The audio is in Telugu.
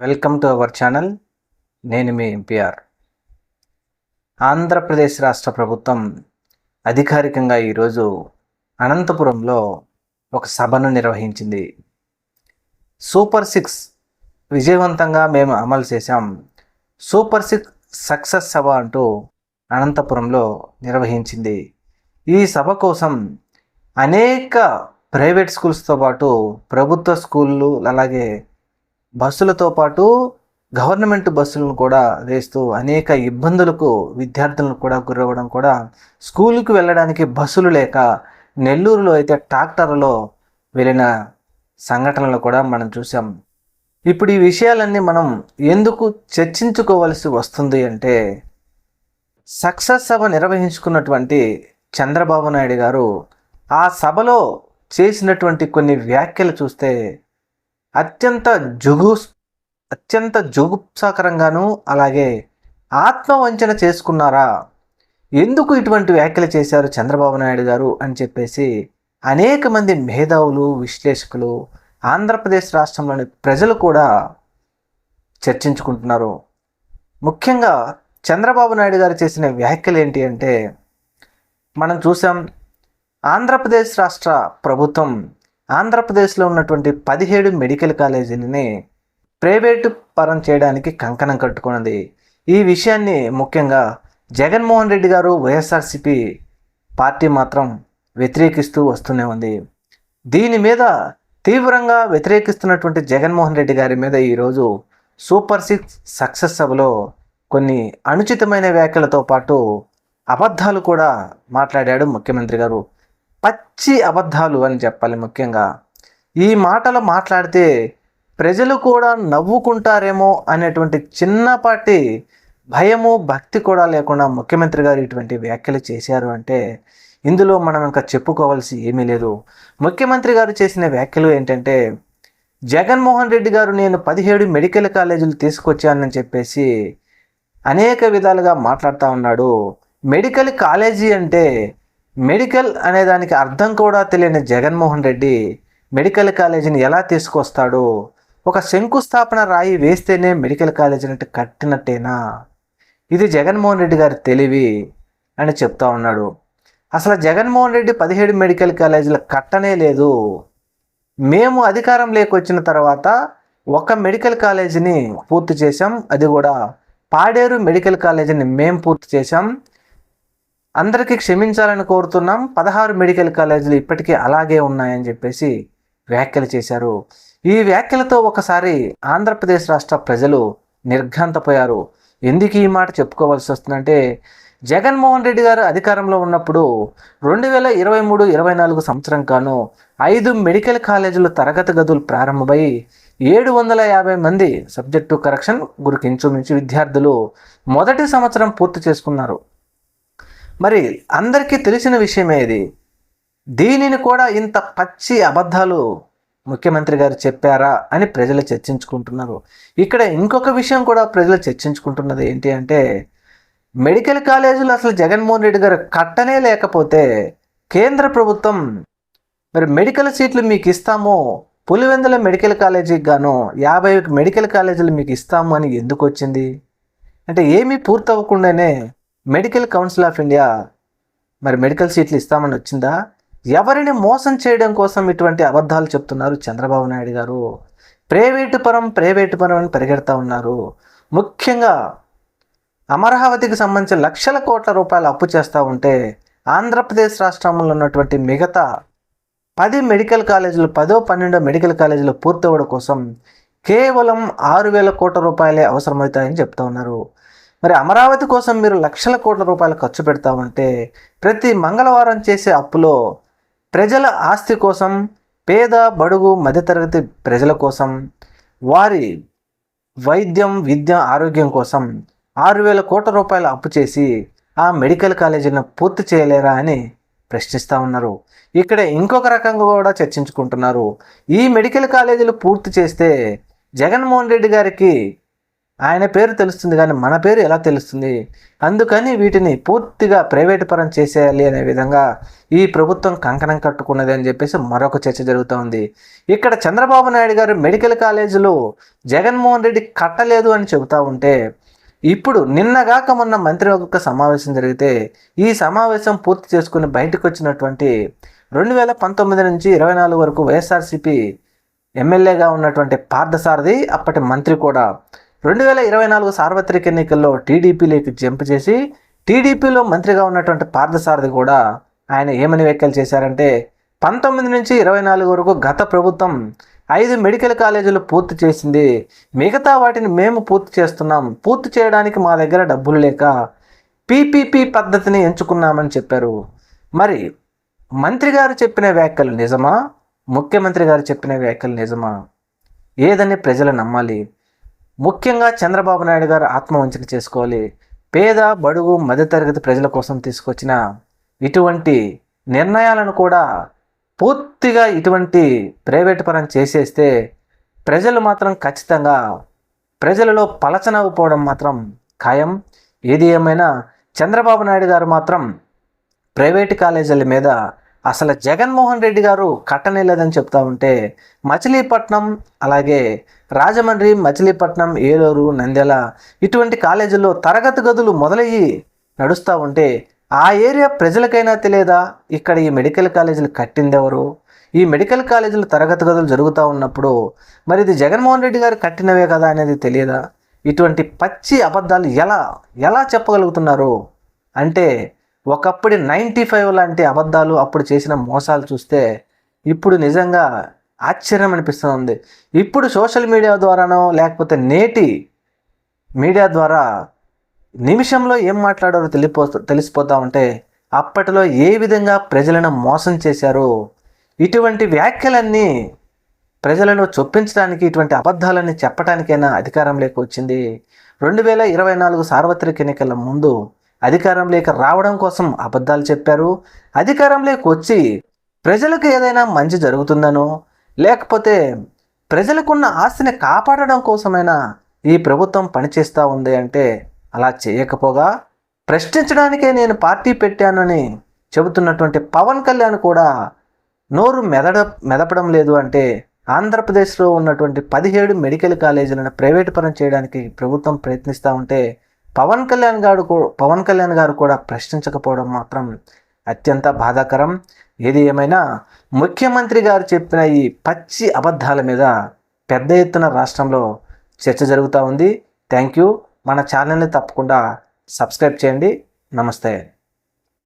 Welcome to our channel. నేను మీ ఎంపీఆర్. ఆంధ్రప్రదేశ్ రాష్ట్ర ప్రభుత్వం అధికారికంగా ఈరోజు అనంతపురంలో ఒక సభను నిర్వహించింది. సూపర్ సిక్స్ విజయవంతంగా మేము అమలు చేశాం. సూపర్ సిక్స్ సక్సెస్ సభ అంటూ అనంతపురంలో నిర్వహించింది. ఈ సభ కోసం అనేక ప్రైవేట్ స్కూల్స్తో పాటు ప్రభుత్వ స్కూళ్ళు అలాగే బస్సులతో పాటు గవర్నమెంట్ బస్సులను కూడా వేస్తూ అనేక ఇబ్బందులకు విద్యార్థులను కూడా గురవ్వడం కూడా స్కూల్కి వెళ్ళడానికి బస్సులు లేక నెల్లూరులో అయితే ట్రాక్టర్లో వెళ్ళిన సంఘటనలు కూడా మనం చూసాం ఇప్పుడు ఈ విషయాలన్నీ మనం ఎందుకు చర్చించుకోవలసి వస్తుంది అంటే సక్సెస్ సభ నిర్వహించుకున్నటువంటి చంద్రబాబు నాయుడు గారు ఆ సభలో చేసినటువంటి కొన్ని వ్యాఖ్యలు చూస్తే అత్యంత జుగు అత్యంత జుగుప్సాకరంగాను అలాగే ఆత్మవంచన చేసుకున్నారా? ఎందుకు ఇటువంటి వ్యాఖ్యలు చేశారు చంద్రబాబు నాయుడు గారు అని చెప్పేసి అనేక మంది మేధావులు విశ్లేషకులు ఆంధ్రప్రదేశ్ రాష్ట్రంలోని ప్రజలు కూడా చర్చించుకుంటున్నారు. ముఖ్యంగా చంద్రబాబు నాయుడు గారు చేసిన వ్యాఖ్యలు ఏంటి అంటే మనం చూసాం ఆంధ్రప్రదేశ్ రాష్ట్ర ప్రభుత్వం ఆంధ్రప్రదేశ్లో ఉన్నటువంటి పదిహేడు మెడికల్ కాలేజీలని ప్రైవేటు పరం చేయడానికి కంకణం కట్టుకున్నది. ఈ విషయాన్ని ముఖ్యంగా జగన్మోహన్ రెడ్డి గారు వైఎస్ఆర్సిపి పార్టీ మాత్రం వ్యతిరేకిస్తూ వస్తూనే ఉంది. దీని మీద తీవ్రంగా వ్యతిరేకిస్తున్నటువంటి జగన్మోహన్ రెడ్డి గారి మీద ఈరోజు సూపర్ సిక్స్ సక్సెస్ సభలో కొన్ని అనుచితమైన వ్యాఖ్యలతో పాటు అబద్ధాలు కూడా మాట్లాడాడు ముఖ్యమంత్రి గారు. పచ్చి అబద్ధాలు అని చెప్పాలి ముఖ్యంగా. ఈ మాటలు మాట్లాడితే ప్రజలు కూడా నవ్వుకుంటారేమో అనేటువంటి చిన్నపాటి భయము భక్తి కూడా లేకుండా ముఖ్యమంత్రి గారు ఇటువంటి వ్యాఖ్యలు చేశారు అంటే ఇందులో మనం ఇంకా చెప్పుకోవాల్సి ఏమీ లేదు. ముఖ్యమంత్రి గారు చేసిన వ్యాఖ్యలు ఏంటంటే జగన్మోహన్ రెడ్డి గారు నేను పదిహేడు మెడికల్ కాలేజీలు తీసుకొచ్చానని చెప్పేసి అనేక విధాలుగా మాట్లాడుతూ ఉన్నాడు. మెడికల్ కాలేజీ అంటే మెడికల్ అనే దానికి అర్థం కూడా తెలియని జగన్మోహన్ రెడ్డి మెడికల్ కాలేజీని ఎలా తీసుకొస్తాడు ఒక శంకుస్థాపన రాయి వేస్తేనే మెడికల్ కాలేజీ అంటే కట్టినట్టేనా? ఇది జగన్మోహన్ రెడ్డి గారి తెలివి అని చెప్తా ఉన్నాడు. అసలు జగన్మోహన్ రెడ్డి పదిహేడు మెడికల్ కాలేజీలు కట్టనే లేదు. మేము అధికారం లేకొచ్చిన తర్వాత ఒక మెడికల్ కాలేజీని పూర్తి చేశాం. అది కూడా పాడేరు మెడికల్ కాలేజీని మేము పూర్తి చేశాం. అందరికీ క్షమించాలని కోరుతున్నాం. పదహారు మెడికల్ కాలేజీలు ఇప్పటికీ అలాగే ఉన్నాయని చెప్పేసి వ్యాఖ్యలు చేశారు. ఈ వ్యాఖ్యలతో ఒకసారి ఆంధ్రప్రదేశ్ రాష్ట్ర ప్రజలు నిర్ఘాంతపోయారు. ఎందుకు ఈ మాట చెప్పుకోవాల్సి వస్తుందంటే జగన్మోహన్ రెడ్డి గారు అధికారంలో ఉన్నప్పుడు రెండు వేల ఇరవై మూడు ఇరవై నాలుగు సంవత్సరం కాను ఐదు మెడికల్ కాలేజీలు తరగతి గదులు ప్రారంభమై ఏడు వందల యాభై మంది సబ్జెక్టు కరెక్షన్ గురికించుమించు విద్యార్థులు మొదటి సంవత్సరం పూర్తి చేసుకున్నారు. మరి అందరికీ తెలిసిన విషయమే ఇది. దీనిని కూడా ఇంత పచ్చి అబద్ధాలు ముఖ్యమంత్రి గారు చెప్పారా అని ప్రజలు చర్చించుకుంటున్నారు. ఇక్కడ ఇంకొక విషయం కూడా ప్రజలు చర్చించుకుంటున్నది ఏంటి అంటే మెడికల్ కాలేజీలు అసలు జగన్మోహన్ రెడ్డి గారు కట్టనే లేకపోతే కేంద్ర ప్రభుత్వం మరి మెడికల్ సీట్లు మీకు ఇస్తాము పులివెందుల మెడికల్ కాలేజీకి గాను యాభై మెడికల్ కాలేజీలు మీకు ఇస్తాము అని ఎందుకు వచ్చింది? అంటే ఏమీ పూర్తవ్వకుండానే మెడికల్ కౌన్సిల్ ఆఫ్ ఇండియా మరి మెడికల్ సీట్లు ఇస్తామని వచ్చిందా? ఎవరిని మోసం చేయడం కోసం ఇటువంటి అబద్ధాలు చెప్తున్నారు చంద్రబాబు నాయుడు గారు? ప్రైవేటు పరం ప్రైవేటు పరం అని పరిగెడతా ఉన్నారు. ముఖ్యంగా అమరావతికి సంబంధించిన లక్షల కోట్ల రూపాయలు అప్పు చేస్తూ ఉంటే ఆంధ్రప్రదేశ్ రాష్ట్రంలో ఉన్నటువంటి మిగతా పది మెడికల్ కాలేజీలు పదో పన్నెండో మెడికల్ కాలేజీలు పూర్తవడం కోసం కేవలం ఆరు వేల కోట్ల రూపాయలే అవసరమవుతాయని చెప్తా ఉన్నారు. మరి అమరావతి కోసం మీరు లక్షల కోట్ల రూపాయలు ఖర్చు పెడతా ఉంటే ప్రతి మంగళవారం చేసే అప్పులో ప్రజల ఆస్తి కోసం పేద బడుగు మధ్యతరగతి ప్రజల కోసం వారి వైద్యం విద్య ఆరోగ్యం కోసం ఆరు వేల కోట్ల రూపాయలు అప్పు చేసి ఆ మెడికల్ కాలేజీలను పూర్తి చేయలేరా అని ప్రశ్నిస్తూ ఉన్నారు. ఇక్కడ ఇంకొక రకంగా కూడా చర్చించుకుంటున్నారు. ఈ మెడికల్ కాలేజీలు పూర్తి చేస్తే జగన్మోహన్ రెడ్డి గారికి ఆయన పేరు తెలుస్తుంది కానీ మన పేరు ఎలా తెలుస్తుంది? అందుకని వీటిని పూర్తిగా ప్రైవేట్ పరం చేసేయాలి అనే విధంగా ఈ ప్రభుత్వం కంకణం కట్టుకున్నది అని చెప్పేసి మరొక చర్చ జరుగుతూ ఉంది ఇక్కడ చంద్రబాబు నాయుడు గారు మెడికల్ కాలేజీలో జగన్మోహన్ రెడ్డి కట్టలేదు అని చెబుతూ ఉంటే ఇప్పుడు నిన్నగాక మొన్న మంత్రివర్గ సమావేశం జరిగితే ఈ సమావేశం పూర్తి చేసుకుని బయటకు వచ్చినటువంటి రెండు వేల పంతొమ్మిది నుంచి ఇరవై నాలుగు వరకు వైఎస్ఆర్సీపీ ఎమ్మెల్యేగా ఉన్నటువంటి పార్థసారథి అప్పటి మంత్రి కూడా రెండు వేల ఇరవై నాలుగు సార్వత్రిక ఎన్నికల్లో టీడీపీలోకి జంప్ చేసి టీడీపీలో మంత్రిగా ఉన్నటువంటి పార్థసారథి కూడా ఆయన ఏమని వ్యాఖ్యలు చేశారంటే పంతొమ్మిది నుంచి ఇరవై నాలుగు వరకు గత ప్రభుత్వం ఐదు మెడికల్ కాలేజీలు పూర్తి చేసింది. మిగతా వాటిని మేము పూర్తి చేస్తున్నాం. పూర్తి చేయడానికి మా దగ్గర డబ్బులు లేక పీపీపీ పద్ధతిని ఎంచుకున్నామని చెప్పారు. మరి మంత్రి గారు చెప్పిన వ్యాఖ్యలు నిజమా? ముఖ్యమంత్రి గారు చెప్పిన వ్యాఖ్యలు నిజమా? ఏదని ప్రజలు నమ్మాలి. ముఖ్యంగా చంద్రబాబు నాయుడు గారు ఆత్మవంచన చేసుకోవాలి. పేద బడుగు మధ్యతరగతి ప్రజల కోసం తీసుకొచ్చిన ఇటువంటి నిర్ణయాలను కూడా పూర్తిగా ఇటువంటి ప్రైవేట్ పరం చేసేస్తే ప్రజలు మాత్రం ఖచ్చితంగా ప్రజలలో పలచనవ్వపోవడం మాత్రం ఖాయం. ఏది ఏమైనా చంద్రబాబు నాయుడు గారు మాత్రం ప్రైవేట్ కాలేజీల మీద అసలు జగన్మోహన్ రెడ్డి గారు కట్టనేలేదని చెప్తా ఉంటే మచిలీపట్నం అలాగే రాజమండ్రి మచిలీపట్నం ఏలూరు నంద్యాల ఇటువంటి కాలేజీల్లో తరగతి గదులు మొదలయ్యి నడుస్తూ ఉంటే ఆ ఏరియా ప్రజలకైనా తెలియదా? ఇక్కడ ఈ మెడికల్ కాలేజీలు కట్టిందెవరు? ఈ మెడికల్ కాలేజీలు తరగతి గదులు జరుగుతూ ఉన్నప్పుడు మరి ఇది జగన్మోహన్ రెడ్డి గారు కట్టినవే కదా అనేది తెలియదా? ఇటువంటి పచ్చి అబద్ధాలు ఎలా ఎలా చెప్పగలుగుతున్నారు? అంటే ఒకప్పుడు నైంటీ ఫైవ్ లాంటి అబద్ధాలు అప్పుడు చేసిన మోసాలు చూస్తే ఇప్పుడు నిజంగా ఆశ్చర్యం అనిపిస్తుంది ఇప్పుడు సోషల్ మీడియా ద్వారానో లేకపోతే నేటి మీడియా ద్వారా నిమిషంలో ఏం మాట్లాడారో తెలిపో తెలిసిపోతా ఉంటే అప్పటిలో ఏ విధంగా ప్రజలను మోసం చేశారో ఇటువంటి వ్యాఖ్యలన్నీ ప్రజలను చొప్పించడానికి ఇటువంటి అబద్ధాలన్నీ చెప్పడానికైనా అధికారం లేక వచ్చింది. రెండు వేల ఇరవై నాలుగు సార్వత్రిక ఎన్నికల ముందు అధికారం లేక రావడం కోసం అబద్ధాలు చెప్పారు. అధికారం లేక వచ్చి ప్రజలకు ఏదైనా మంచి జరుగుతుందనో లేకపోతే ప్రజలకున్న ఆస్తిని కాపాడడం కోసమైనా ఈ ప్రభుత్వం పనిచేస్తూ ఉంది అంటే అలా చేయకపోగా ప్రశ్నించడానికే నేను పార్టీ పెట్టానని చెబుతున్నటువంటి పవన్ కళ్యాణ్ కూడా నోరు మెదడ మెదపడం లేదు అంటే ఆంధ్రప్రదేశ్లో ఉన్నటువంటి పదిహేడు మెడికల్ కాలేజీలను ప్రైవేటు పరం చేయడానికి ప్రభుత్వం ప్రయత్నిస్తూ ఉంటే పవన్ కళ్యాణ్ గారు పవన్ కళ్యాణ్ గారు కూడా ప్రశ్నించకపోవడం మాత్రం అత్యంత బాధాకరం. ఏది ఏమైనా ముఖ్యమంత్రి గారు చెప్పిన ఈ పచ్చి అబద్ధాల మీద పెద్ద ఎత్తున రాష్ట్రంలో చర్చ జరుగుతూ ఉంది. Thank you. మన ఛానల్ని తప్పకుండా సబ్స్క్రైబ్ చేయండి. నమస్తే.